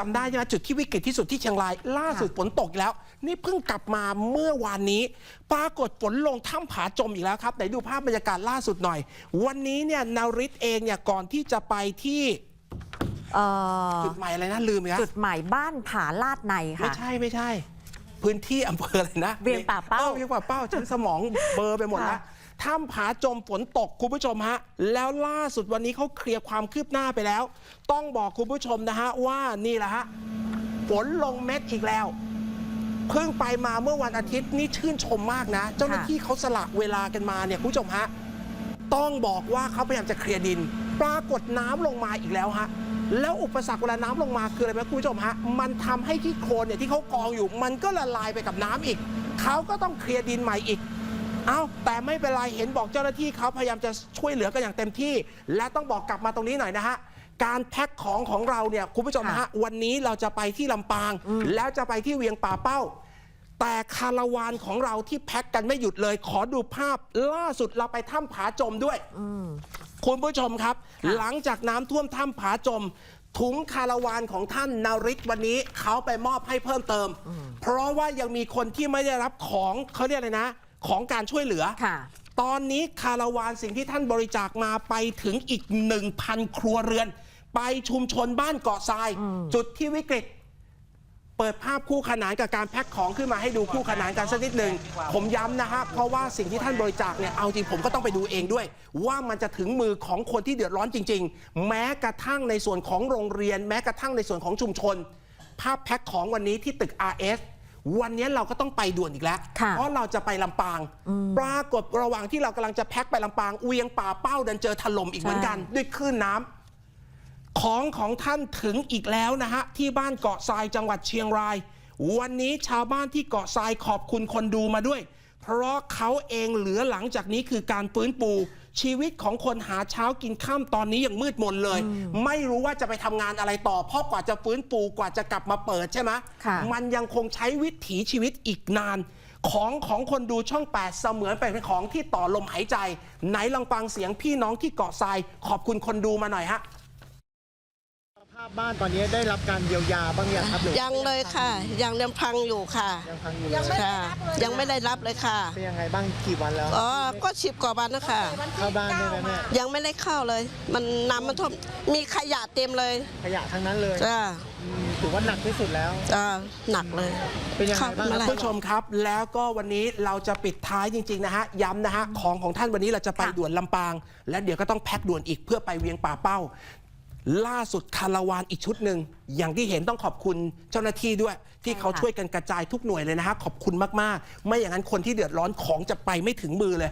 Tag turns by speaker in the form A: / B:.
A: จำได้ใช่ไหมจุดที่วิกฤตที่สุดที่เชียงราย ล่าสุดฝนตกอีกแล้ว นี่เพิ่งกลับมาเมื่อวานนี้ ปรากฏฝนลงถ้ำผาจมอีกแล้วครับไหนดูภาพบรรยากาศล่าสุดหน่อย วันนี้เนี่ยนาริตเองเนี่ยก่อนที่จะไปที่
B: เอ่อ
A: จุดใหม่อะไรนะลืมไปแล้ว
B: จุดใหม่บ้านผาลาดใน
A: ไม่
B: ค่ะ
A: ใช่ไม่ใช่ พื้นที่อำเภออะไรนะ
B: เวียงป่าเป้า
A: ออเวียงป่าเป้าฉันสมองเบลอร์ไปหมดแล้ว
B: ค่ะ
A: ถ้ำผาจมฝนตกคุณผู้ชมฮะ แล้วล่าสุดวันนี้เขาเคลียร์ความคืบหน้าไปแล้ว ต้องบอกคุณผู้ชมนะฮะว่านี่แหละฮะฝนลงเม็ดอีกแล้วเพิ่งไปมาเมื่อวันอาทิตย์นี่ชื่นชมมากนะ เจ้าหน้าที่เขาสละเวลากันมาเนี่ยคุณผู้ชมฮะต้องบอกว่าเขาพยายามจะเคลียร์ดิน ปรากฏน้ำลงมาอีกแล้วฮะแล้วอุปสรรคเวลาน้ำลงมาคืออะไรไหมคุณผู้ชมฮะมันทำให้ที่โคลนเนี่ยที่เขากองอยู่ มันก็ละลายไปกับน้ำอีกเขาก็ต้องเคลียร์ดินใหม่อีก อ้าแต่ไม่เป็นไร เห็นบอกเจ้าหน้าที่เขาพยายามจะช่วยเหลือกันอย่างเต็มที่ และต้องบอกกลับมาตรงนี้หน่อยนะฮะ การแพ็คของของเราเนี่ยคุณผู้ชมนะฮะ วันนี้เราจะไปที่ลำปาง แล้วจะไปที่เวียงป่าเป้า แต่คาราวานของเราที่แพ็คกันไม่หยุดเลย ขอดูภาพล่าสุดเราไปถ้ำผาจมด้วย คุณผู้ชมครับ หลังจากน้ำท่วมถ้ำผาจม ถุงคาราวานของท่านนาริตวันนี้เขาไปมอบให้เพิ่มเติม เพราะว่ายังมีคนที่ไม่ได้รับของเขาเรียกอะไรนะ ของการช่วยเหลือ
B: ค่ะ
A: ตอนนี้คาราวานสิ่งที่ท่านบริจาคมาไปถึงอีก 1,000 ครัวเรือน ไปชุมชนบ้านเกาะทราย จุดที่วิกฤต เปิดภาพคู่ขนานกับการแพ็คของขึ้นมาให้ดูคู่ขนานกันสักนิดหนึ่งผมย้ำนะฮะเพราะว่าสิ่งที่ท่านบริจาคเนี่ยเอาจริงผมก็ต้องไปดูเองด้วย ว่ามันจะถึงมือของคนที่เดือดร้อนจริง ๆ แม้กระทั่งในส่วนของโรงเรียน แม้กระทั่งในส่วนของชุมชน ภาพแพ็คของวันนี้ที่ตึก RS วันนี้เราก็ต้องไปด่วนอีกแล้ว
B: ค่ะ
A: เพราะเราจะไปลำปางปรากฏระหว่างที่เรากำลังจะแพ็คไปลำปางเวียงป่าเป้าดันเจอถล่มอีกเหมือนกัน ด้วยคลื่นน้ำของของท่านถึงอีกแล้วนะฮะ ที่บ้านเกาะทรายจังหวัดเชียงราย วันนี้ชาวบ้านที่เกาะทรายขอบคุณคนดูมาด้วย เพราะเขาเองเหลือหลังจากนี้คือการฟื้นปู ชีวิตของคนหาเช้ากินข้ามตอนนี้ยังมืดมนเลย ไม่รู้ว่าจะไปทำงานอะไรต่อ เพราะกว่าจะฟื้นปูกว่าจะกลับมาเปิดใช่ไหม
B: ค่ะ
A: มันยังคงใช้วิถีชีวิตอีกนาน ของของคนดูช่อง 8 เสมือนเป็นของที่ต่อลมหายใจ ไหนลองฟังเสียงพี่น้องที่เกาะทราย ขอบคุณคนดูมาหน่อยฮะ
C: ภาพ บ้านตอนนี้ได้รับการเยียวยาบ้างยังครับหรือ
D: ยังเลยค่ะ ยังยังพังอยู่ค่ะ
C: ยังพังอยู่เลย
D: ค่ะ ยังไม่ได้รับเลยค่ะ
C: เป็นยังไงบ้างกี่วันแล้ว
D: อ๋อก็สิบกว่าวันนะคะ
C: เข้าบ้านได้ไหมแม่
D: ยังไม่ได้เข้าเลย มันน้ำมันท่วมมีขยะเต็มเลย
C: ขยะทั้งนั้นเลย
D: จ้า
C: อืมถือว่าหนักที่สุดแล้ว
D: จ้าหนักเลย
C: เป็นยังไงบ้าง
D: เข้
C: ครับ
D: เมื่อไหร่
A: ผู้ชมครับ แล้วก็วันนี้เราจะปิดท้ายจริง ๆ นะฮะ ย้ำนะฮะ ของของท่านวันนี้เราจะไป
B: ค่ะ
A: ด่วนลำปาง และเดี๋ยวก็ต้องแพ็คด่วนอีกเพื่อไปเวียงป่าเป้า ล่าสุดคาราวานอีกชุดหนึ่งอย่างที่เห็นต้องขอบคุณเจ้าหน้าที่ด้วย ที่เขา
B: ใช่ค่ะ
A: ช่วยกันกระจายทุกหน่วยเลยนะฮะขอบคุณมากๆ ไม่อย่างนั้นคนที่เดือดร้อนของจะไปไม่ถึงมือเลย